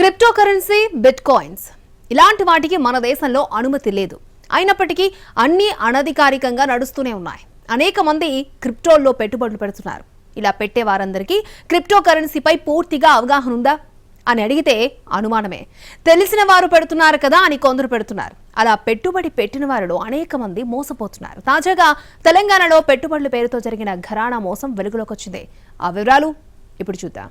Crypto currency bit coins ఇలాంటి వాటికి మన దేశంలో అనుమతి లేదు. అయినప్పటికీ అన్నీ అనధికారికంగా నడుస్తూనే ఉన్నాయి. అనేక మంది క్రిప్టోల్లో పెట్టుబడులు పెడుతున్నారు. ఇలా పెట్టే వారందరికీ క్రిప్టో కరెన్సీపై పూర్తిగా అవగాహన ఉందా? అని అడిగితే అనుమానమే. తెలిసిన వారు పెడుతున్నారు కదా అని కొందరు పెడుతున్నారు. అలా పెట్టుబడి పెట్టిన వారిలో అనేక మంది మోసపోతున్నారు. తాజాగా తెలంగాణలో పెట్టుబడుల పేరుతో జరిగిన ఘరానా మోసం వెలుగులోకి వచ్చింది. ఆ వివరాలు ఇప్పుడు చూద్దాం.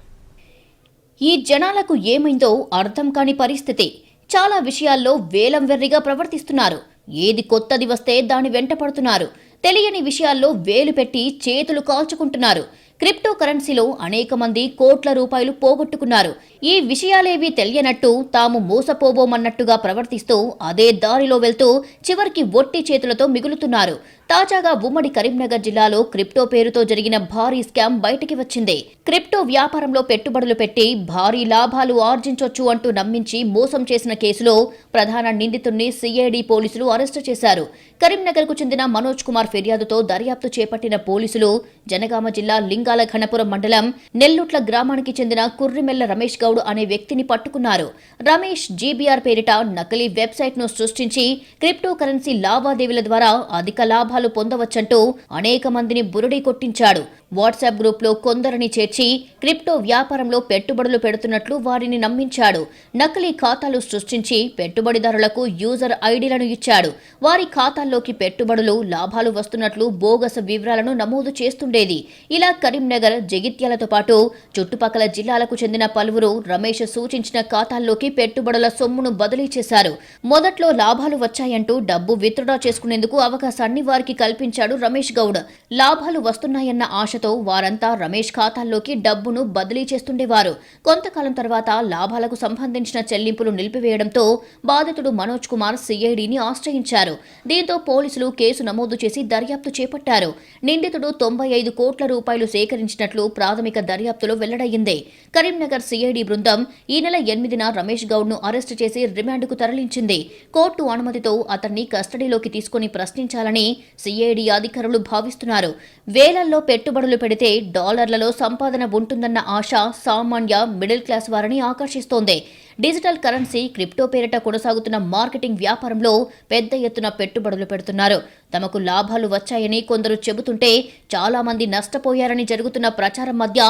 ఈ జనాలకు ఏమైందో అర్థం కాని పరిస్థితి. చాలా విషయాల్లో వేలం వెర్రిగా ప్రవర్తిస్తున్నారు. ఏది కొత్తది వస్తే దాని వెంట పడుతున్నారు. తెలియని విషయాల్లో వేలు పెట్టి చేతులు కాల్చుకుంటున్నారు. క్రిప్టో కరెన్సీలో అనేక మంది కోట్ల రూపాయలు పోగొట్టుకున్నారు. ఈ విషయాలేవీ తెలియనట్టు తాము మోసపోబోమన్నట్టుగా ప్రవర్తిస్తూ అదే దారిలో వెళ్తూ చివరికి ఒట్టి చేతులతో మిగులుతున్నారు. తాజాగా ఉమ్మడి కరీంనగర్ జిల్లాలో క్రిప్టో పేరుతో జరిగిన భారీ స్కామ్ బయటికి వచ్చింది. క్రిప్టో వ్యాపారంలో పెట్టుబడులు పెట్టి భారీ లాభాలు ఆర్జించొచ్చు అంటూ నమ్మించి మోసం చేసిన కేసులో ప్రధాన నిందితుడిని సిఐడి పోలీసులు అరెస్టు చేశారు. కరీంనగర్కు చెందిన మనోజ్ కుమార్ ఫిర్యాదుతో దర్యాప్తు చేపట్టిన పోలీసులు జనగామ జిల్లా లింగాల ఘనపురం మండలం నెల్లుట్ల గ్రామానికి చెందిన కుర్రిమెల్ల రమేష్ గౌడ్ అనే వ్యక్తిని పట్టుకున్నారు. రమేష్ జీబీఆర్ పేరిట నకిలీ వెబ్సైట్ను సృష్టించి క్రిప్టో కరెన్సీ లావాదేవీల ద్వారా అధిక లాభాలు పొందవచ్చంటూ అనేక మందిని బురడీ కొట్టించాడు. వాట్సాప్ గ్రూప్లో కొందరిని చేర్చి క్రిప్టో వ్యాపారంలో పెట్టుబడులు పెడుతున్నట్లు వారిని నమ్మించాడు. నకిలీ ఖాతాలు సృష్టించి పెట్టుబడిదారులకు యూజర్ ఐడీలను ఇచ్చాడు. వారి ఖాతాల్లోకి పెట్టుబడులు లాభాలు వస్తున్నట్లు బోగస్ వివరాలను నమోదు చేస్తుండేది. ఇలా కరీంనగర్ జగిత్యాలతో పాటు చుట్టుపక్కల జిల్లాలకు చెందిన పలువురు రమేష్ సూచించిన ఖాతాల్లోకి పెట్టుబడుల సొమ్మును బదిలీ చేశారు. మొదట్లో లాభాలు వచ్చాయంటూ డబ్బు విత్డ్రా చేసుకునేందుకు అవకాశాన్ని వారికి కల్పించాడు రమేష్ గౌడ్. లాభాలు వస్తున్నాయన్న ఆశ ఖర్చుతో వారంతా రమేష్ ఖాతాల్లోకి డబ్బును బదిలీ చేస్తుండేవారు. కొంతకాలం తర్వాత లాభాలకు సంబంధించిన చెల్లింపులు నిలిపివేయడంతో బాధితుడు మనోజ్ కుమార్ సిఐడిని ఆశ్రయించారు. దీంతో పోలీసులు కేసు నమోదు చేసి దర్యాప్తు చేపట్టారు. నిందితుడు తొంభై ఐదు కోట్ల రూపాయలు సేకరించినట్లు ప్రాథమిక దర్యాప్తులో వెల్లడయ్యింది. కరీంనగర్ సిఐడి బృందం ఈ నెల ఎనిమిదిన రమేష్ గౌడ్ను అరెస్టు చేసి రిమాండ్కు తరలించింది. కోర్టు అనుమతితో అతన్ని కస్టడీలోకి తీసుకుని ప్రశ్నించాలని సిఐడి అధికారులు భావిస్తున్నారు. వేలల్లో పెట్టుబడులు పెడితే డాలర్లలో సంపాదన ఉంటుందన్న ఆశ సామాన్య మిడిల్ క్లాస్ వారిని ఆకర్షిస్తోంది. డిజిటల్ కరెన్సీ క్రిప్టో పేరిట కొనసాగుతున్న మార్కెటింగ్ వ్యాపారంలో పెద్ద ఎత్తున పెట్టుబడులు పెడుతున్నారు. తమకు లాభాలు వచ్చాయని కొందరు చెబుతుంటే చాలా మంది నష్టపోయారని జరుగుతున్న ప్రచారం మధ్య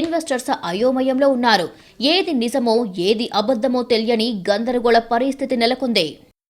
ఇన్వెస్టర్స్ అయోమయంలో ఉన్నారు. ఏది నిజమో ఏది అబద్ధమో తెలియని గందరగోళ పరిస్థితి నెలకొంది.